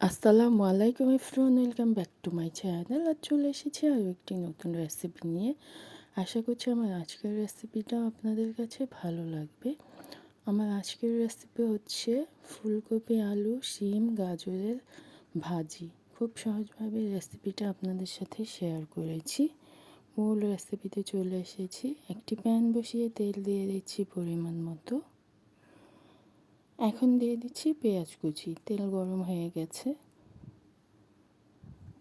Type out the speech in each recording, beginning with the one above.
আসসালামু আলাইকুম Efron welcome back to my channel. আর চলে এসেছি আরও একটি নতুন রেসিপি নিয়ে। আশা করছি আমার আজকের রেসিপিটা আপনাদের কাছে ভালো লাগবে। আমার আজকের রেসিপি হচ্ছে ফুলকপি, আলু, শিম, গাজরের ভাজি। খুব সহজভাবে রেসিপিটা আপনাদের সাথে শেয়ার করেছি। মূল রেসিপিতে চলে এসেছি। একটি প্যান বসিয়ে তেল দিয়ে দিচ্ছি পরিমাণ মতো। এখন দিয়ে দিচ্ছি পেঁয়াজ কুচি। তেল গরম হয়ে গেছে।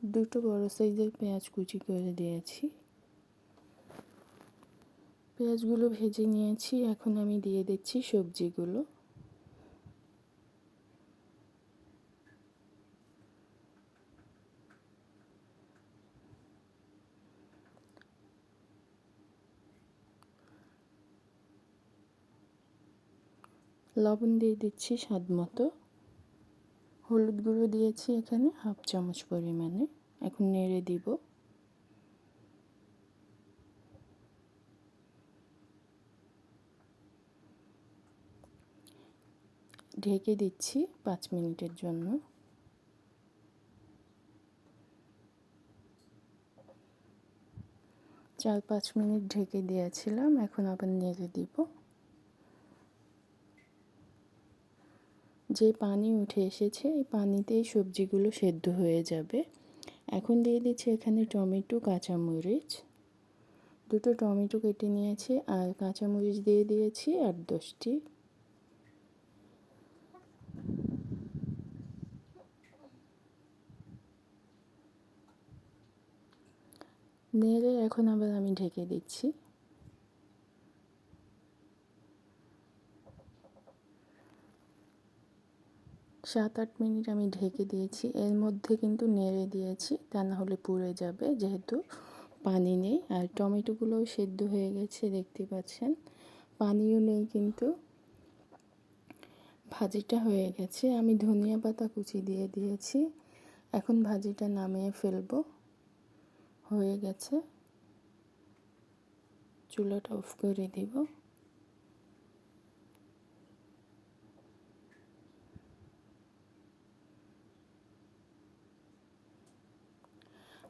দুটো বড় সাইজের পেঁয়াজ কুচি করে দিয়েছি। পেঁয়াজগুলো ভেজে নিয়েছি। এখন আমি দিয়ে দিচ্ছি সবজিগুলো। লবণ দিয়ে দিচ্ছি স্বাদ মতো। হলুদ গুঁড়ো দিয়েছি এখানে, হাফ চামচ পরিমাণে। এখন নেড়ে দিব। ঢেকে দিচ্ছি পাঁচ মিনিটের জন্য। চার পাঁচ মিনিট ঢেকে দিয়েছিলাম, এখন আবার নেড়ে দিব। যে পানি উঠে এসেছে, এই পানিতেই সবজিগুলো সেদ্ধ হয়ে যাবে। এখন দিয়ে দিচ্ছি এখানে টমেটো, কাঁচামরিচ। দুটো টমেটো কেটে নিয়েছি আর কাঁচামরিচ দিয়ে দিয়েছি আট দশটি। নেড়ে এখন আবার আমি ঢেকে দিচ্ছি। সাত আট মিনিট আমি ঢেকে দিয়েছি। এর মধ্যে কিন্তু নেড়ে দিয়েছি। তা না হলে পুড়ে যাবে, যেহেতু পানি নেই। আর টমেটোগুলোও সেদ্ধ হয়ে গেছে, দেখতে পাচ্ছেন। পানিও নেই কিন্তু। ভাজিটা হয়ে গেছে। আমি ধনিয়া পাতা কুচি দিয়ে দিয়েছি। এখন ভাজিটা নামিয়ে ফেলব। হয়ে গেছে। চুলাটা অফ করে দিব।